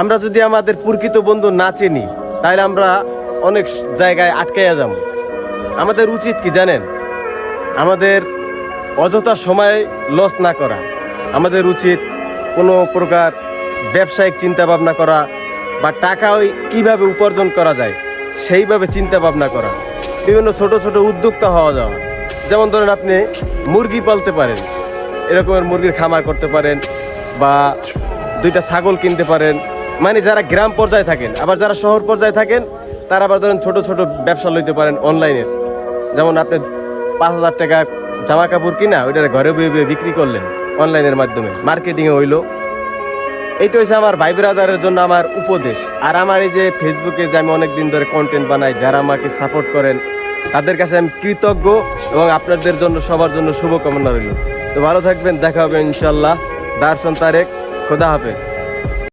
আমরা যদি আমাদের প্রকৃত বন্ধু না চিনি, তাহলে আমরা অনেক জায়গায় আটকাইয়া যাব। আমাদের উচিত কি জানেন? আমাদের অযথা সময় লস না করা। আমাদের উচিত কোনো প্রকার ব্যবসায়িক চিন্তা ভাবনা করা বা টাকা ওই কীভাবে উপার্জন করা যায়, সেইভাবে চিন্তা ভাবনা করা। বিভিন্ন ছোট ছোট উদ্যোক্তা হওয়া যাওয়া। যেমন ধরেন আপনি মুরগি পালতে পারেন। এরকমের মুরগির খামার করতে পারেন বা দুইটা ছাগল কিনতে পারেন। মানে যারা গ্রাম পর্যায়ে থাকেন, আবার যারা শহর পর্যায়ে থাকেন, তারা আবার ধরেন ছোট ছোট ব্যবসা লইতে পারেন অনলাইনের। যেমন আপনি পাঁচ হাজার টাকা জামা কাপড় কিনা ওইটা ঘরে বয়ে বয়ে বিক্রি করলেন অনলাইনের মাধ্যমে, মার্কেটিংয়ে হইল। এইটা হচ্ছে আমার ভাই ব্রাদারের জন্য আমার উপদেশ। আর আমার এই যে ফেসবুকে যে আমি অনেক দিন ধরে কন্টেন্ট বানাই, যারা আমাকে সাপোর্ট করেন, তাদের কাছে আমি কৃতজ্ঞ এবং আপনাদের জন্য, সবার জন্য শুভকামনা রইল। তো ভালো থাকবেন, দেখা হবে ইনশাল্লাহ। দার্শন তারেক খোদা হাফেজ।